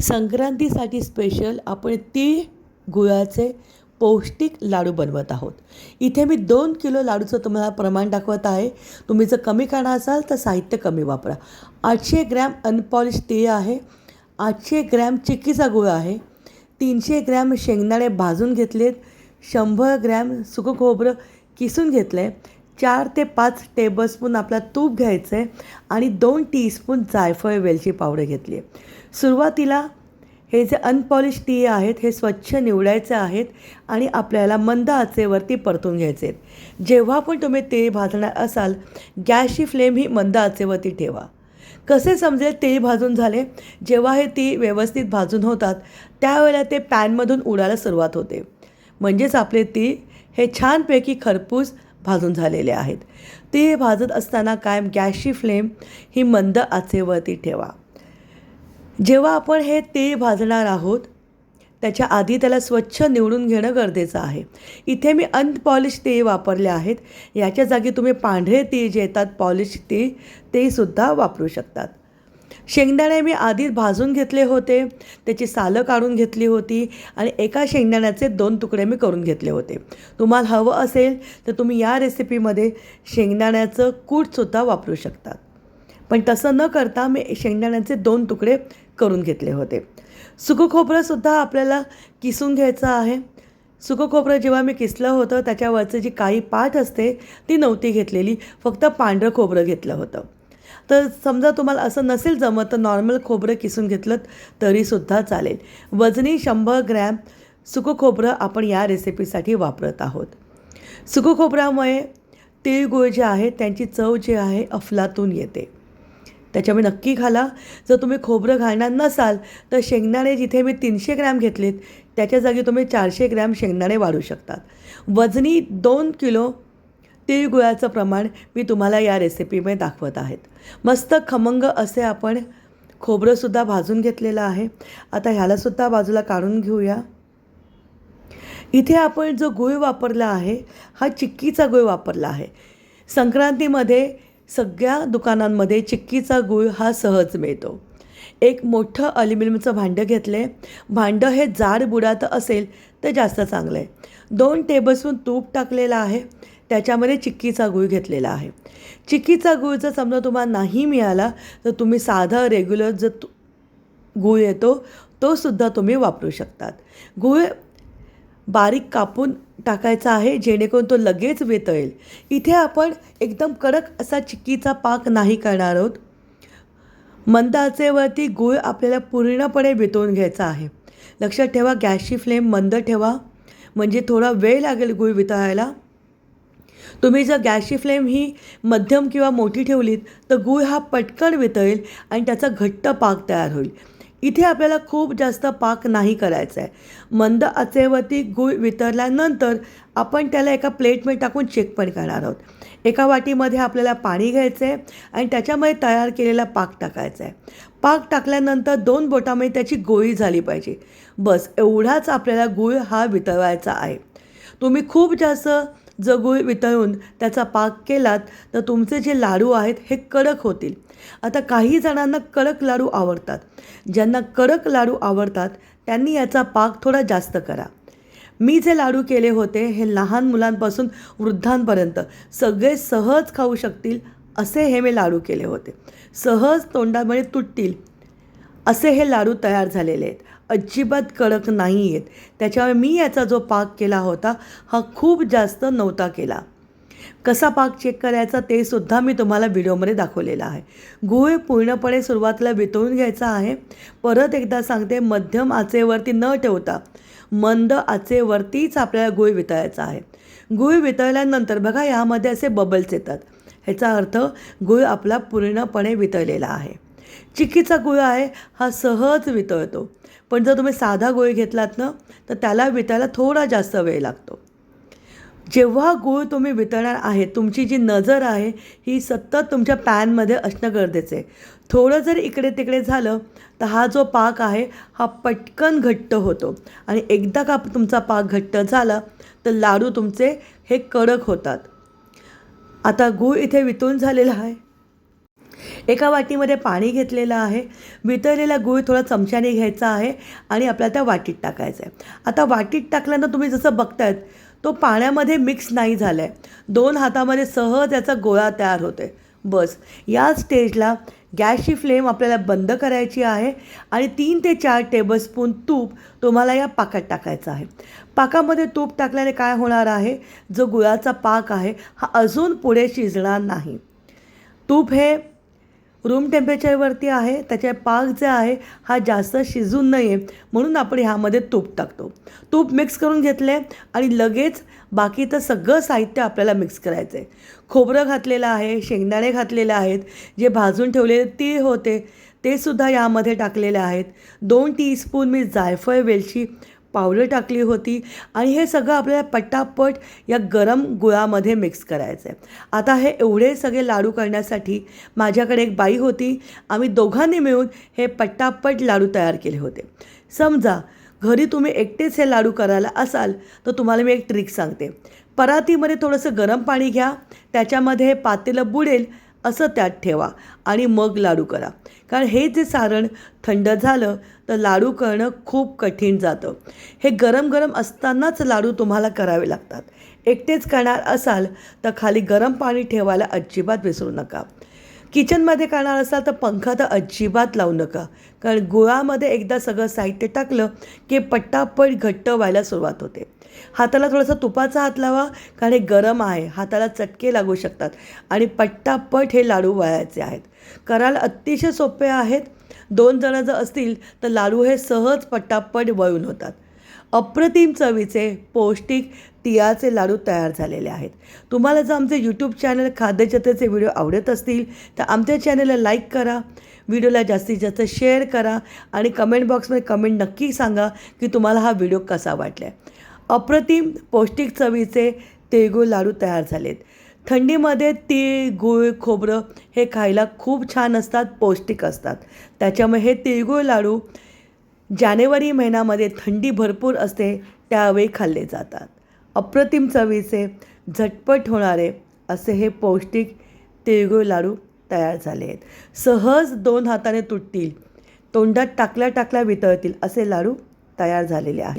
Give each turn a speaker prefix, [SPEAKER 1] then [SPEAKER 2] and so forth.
[SPEAKER 1] संक्रांतीसाठी special आपण तीळ गुळाचे पौष्टिक लाडू बनवत आहोत. इथे मी दोन किलो लाडूचं तुम्हाला प्रमाण दाखवत आहे. तुम्ही जर कमी खाणार असाल तर साहित्य कमी वापरा. आठशे ग्रॅम अनपॉलिश तीळ आहे. आठशे ग्रॅम चिक्कीचा गुळ आहे. तीनशे ग्रॅम शेंगदाणे भाजून घेतलेत. शंभर ग्रॅम सुकं खोबरं किसून घेतलं आहे चार ते पाच टेबलस्पून आपला तूप घ्यायचं आहे आणि दोन टीस्पून जायफळ वेलची पावडर घेतली आहे सुरुवातीला हे जे अनपॉलिश टी आहेत हे स्वच्छ निवडायचे आहेत आणि आपल्याला मंद आचेवरती परतून घ्यायचे आहेत. जेव्हा पण तुम्ही तेल भाजणार असाल गॅसची फ्लेम ही मंद आचेवरती ठेवा. कसे समजेल तेल भाजून झाले? जेव्हा हे ती व्यवस्थित भाजून होतात त्यावेळेला ते पॅनमधून उडायला सुरुवात होते. म्हणजेच आपले ती हे छानपैकी खरपूस भाजून झालेले आहेत. ते भाजत असताना कायम गॅसची फ्लेम ही मंद आचेवरती ठेवा. जेव्हा आपण हे तेल भाजणार आहोत त्याच्या आधी त्याला स्वच्छ निवडून घेणं गरजेचं आहे. इथे मी अनपॉलिश तेल वापरले आहेत. याच्या जागी तुम्ही पांढरे तेल जे येतात पॉलिश तीळ तेसुद्धा वापरू शकतात. शेंगदाणे मी आधीच भाजून घेतले होते. त्याची सालं काढून घेतली होती आणि एका शेंगदाण्याचे दोन तुकडे मी करून घेतले होते. तुम्हाला हवं असेल तर तुम्ही या रेसिपीमध्ये शेंगदाण्याचं कूटसुद्धा वापरू शकतात. पण तसं न करता मी शेंगदाण्याचे दोन तुकडे करून घेतले होते. सुकं खोबरंसुद्धा आपल्याला किसून घ्यायचं आहे. सुकं खोबरं जेव्हा मी किसलं होतं त्याच्यावरचं जी काही पाठ असते ती नव्हती घेतलेली. फक्त पांढरं खोबरं घेतलं होतं. तर समजा तुम्हाला असं नसेल जमत तर नॉर्मल खोबरं किसून घेतलं तरीसुद्धा चालेल. वजनी शंभर ग्रॅम सुकं खोबरं आपण या रेसिपीसाठी वापरत आहोत. सुकं खोबऱ्यामुळे तिळगुळ जे आहे त्यांची चव जी आहे अफलातून येते. त्याच्यामुळे नक्की घाला जर तुम्ही खोबरं घालणार नसाल तर शेंगदाणे जिथे मी तीनशे ग्रॅम घेतलेत त्याच्या जागी तुम्ही चारशे ग्रॅम शेंगदाणे वाढू शकतात. वजनी दोन किलो तिळगुळाचं प्रमाण मी तुम्हाला या रेसिपीमध्ये दाखवत आहेत. मस्त खमंग असे आपण खोबरंसुद्धा भाजून घेतलेलं आहे. आता ह्यालासुद्धा बाजूला काढून घेऊया. इथे आपण जो गुळ वापरला आहे हा चिक्कीचा गुळ वापरला आहे. संक्रांतीमध्ये सगळ्या दुकानांमध्ये चिक्कीचा गूळ हा सहज मिळतो. एक मोठं अल्युमिनियमचं भांडं घेतलं आहे भांडं हे जाड बुडात असेल तर जास्त चांगलं आहे दोन टेबलस्पून तूप टाकलेलं आहे. त्याच्यामध्ये चिक्कीचा गूळ घेतलेला आहे. चिक्कीचा गूळ जर समजा तुम्हाला नाही मिळाला तर तुम्ही साधा रेग्युलर जर तू गूळ येतो तोसुद्धा तुम्ही वापरू शकतात. गूळ बारीक कापून टाकायचा आहे जेणेकरून तो लगेच वितळेल. इथे आपण एकदम कडक असा चिक्कीचा पाक नाही करणार आहोत. मंद आचेवरती गूळ आपल्याला पूर्णपणे वितळून घ्यायचा आहे. लक्षात ठेवा गॅसची फ्लेम मंद ठेवा म्हणजे थोडा वेळ लागेल गूळ वितळायला. तुम्ही जर गॅसची फ्लेम ही मध्यम किंवा मोठी ठेवलीत तर गूळ हा पटकन वितळेल आणि त्याचा घट्ट पाक तयार होईल. इथे आपल्याला खूप जास्त पाक नाही करायचा आहे मंद आचेवरती गूळ वितरल्यानंतर आपण त्याला एका प्लेटमध्ये टाकून चेक पण करणार आहोत. एका वाटीमध्ये आपल्याला पाणी घ्यायचं आहे आणि त्याच्यामध्ये तयार केलेला पाक टाकायचा आहे पाक टाकल्यानंतर दोन बोटामध्ये त्याची गोळी झाली पाहिजे. बस एवढाच आपल्याला गूळ हा वितळवायचा आहे. तुम्ही खूप जास्त जर गूळ वितळून त्याचा पाक केलात तर तुमचे जे लाडू आहेत हे कडक होतील. आता काही जणांना कडक लाडू आवडतात. ज्यांना कडक लाडू आवडतात त्यांनी याचा पाक थोडा जास्त करा. मी जे लाडू केले होते हे लहान मुलांपासून वृद्धांपर्यंत सगळे सहज खाऊ शकतील असे हे मी लाडू केले होते. सहज तोंडामध्ये तुटतील. असे हे लाडू तयार झालेले आहेत. अजिबात कडक नाही आहेत. त्याच्यामुळे मी याचा जो पाक केला होता हा खूप जास्त नव्हता केला. कसा पाक चेक करायचा ते सुद्धा मी तुम्हाला व्हिडिओमध्ये दाखवलेला आहे. गुळ पूर्णपणे सुरुवातीला वितळून घ्यायचा आहे. परत एकदा सांगते मध्यम आचेवरती न ठेवता मंद आचेवरतीच आपल्याला गुळ वितळायचा आहे. गुळ वितळल्यानंतर बघा यामध्ये असे बबल्स येतात. ह्याचा अर्थ गुळ आपला पूर्णपणे वितळलेला आहे. चिकीचा गुळ आहे हा सहज वितळतो. पण जर तुम्ही साधा गुळ घेतलात ना तर त्याला वितळायला थोडा जास्त वेळ लागतो. जेव्हा गूळ तुम्ही वितळणार आहे तुमची जी नजर आहे ही सतत तुमच्या पॅनमध्ये असणं गरजेचं आहे. थोडं जर इकडे तिकडे झालं तर हा जो पाक आहे हा पटकन घट्ट होतो. आणि एकदा का तुमचा पाक घट्ट झाला तर लाडू तुमचे हे कडक होतात. आता गूळ इथे वितळून झालेला आहे. एका वाटीमध्ये पाणी घेतलेलं आहे. वितळलेला गूळ थोडा चमच्याने घ्यायचा आहे आणि आपल्याला त्या वाटीत टाकायचं आहे. आता वाटीत टाकल्यानं तुम्ही जसं बघतायत तो पाण्यामध्ये मिक्स नाही झाला आहे दोन हातामध्ये सहज याचा गोळा तयार होते बस या स्टेजला गॅसची फ्लेम आपल्याला बंद करायची आहे आणि तीन ते चार टेबलस्पून तूप तुम्हाला या पाकात टाकायचं आहे. पाकामध्ये तूप टाकल्याने काय होणार आहे? जो गुळाचा पाक आहे हा अजून पुढे शिजणार नाही. तूप हे रूम टेम्परेचरवरती आहे त्याचे पाक जे आहे हा जास्त शिजून नये म्हणून आपण ह्यामध्ये तूप टाकतो. तूप मिक्स करून घेतले आणि लगेच बाकीचं सगळं साहित्य आपल्याला मिक्स करायचं आहे खोबरं घातलेलं आहे शेंगदाणे घातलेले आहेत जे भाजून ठेवलेले तीळ होते ते सुद्धा यामध्ये टाकलेले आहेत. दोन टीस्पून मी जायफळ वेलची पावडर टाकली होती आणि हे सगळं आपल्याला पटापट या गरम गुळामध्ये मिक्स करायचं आहे आता हे एवढे सगळे लाडू करण्यासाठी माझ्याकडे एक बाई होती. आम्ही दोघांनी मिळून हे पटापट लाडू तयार केले होते. समजा घरी तुम्ही एकटेच हे लाडू करायला असाल तर तुम्हाला मी एक ट्रिक सांगते. परातीमध्ये थोडंसं गरम पाणी घ्या. त्याच्यामध्ये हे पातेलं बुडेल. असं त्यात ठेवा आणि मग लाडू करा. कारण हे जे सारण थंड झालं तर लाडू करणं खूप कठीण जातं. हे गरम गरम असतानाच लाडू तुम्हाला करावे लागतात. एकटेच करणार असाल तर खाली गरम पाणी ठेवायला अजिबात विसरू नका. किचनमध्ये करणार असाल तर पंखा तर अजिबात लावू नका. कारण गुळामध्ये एकदा सगळं साहित्य टाकलं की पट्टापट घट्ट व्हायला सुरुवात होते. हाताला थोडासा तुपाचा हात लावा कारण हे गरम आहे. हाताला चटके लागू शकतात आणि पट्टापट हे लाडू वळायचे आहेत. करायला अतिशय सोपे आहेत. दोन जण जर असतील तर लाडू हे सहज पट्टापट वळून होतात. अप्रतिम चवीचे पौष्टिक तिळाचे लाडू तयार झालेले आहेत. तुम्हाला जर आमचे यूट्यूब चॅनल खाद्यजत्रेचे व्हिडिओ आवडत असतील तर आमच्या चॅनलला लाईक करा. व्हिडिओला जास्तीत जास्त शेअर करा आणि कमेंट बॉक्समध्ये कमेंट नक्की सांगा की तुम्हाला हा व्हिडिओ कसा वाटला आहे अप्रतिम पौष्टिक चवीचे तिळगुळ लाडू तयार झालेत. थंडीमध्ये तीळ गूळ खोबरं हे खायला खूप छान असतात पौष्टिक असतात. त्याच्यामुळे हे तिळगुळ लाडू जानेवारी महिन्यामध्ये थंडी भरपूर असते त्यावेळी खाल्ले जातात. अप्रतिम चवीचे झटपट होणारे असे हे पौष्टिक तिळगुळ लाडू तयार झाले आहेत. सहज दोन हाताने तुटतील तोंडात टाकल्या टाकल्या वितळतील असे लाडू तयार झालेले आहेत.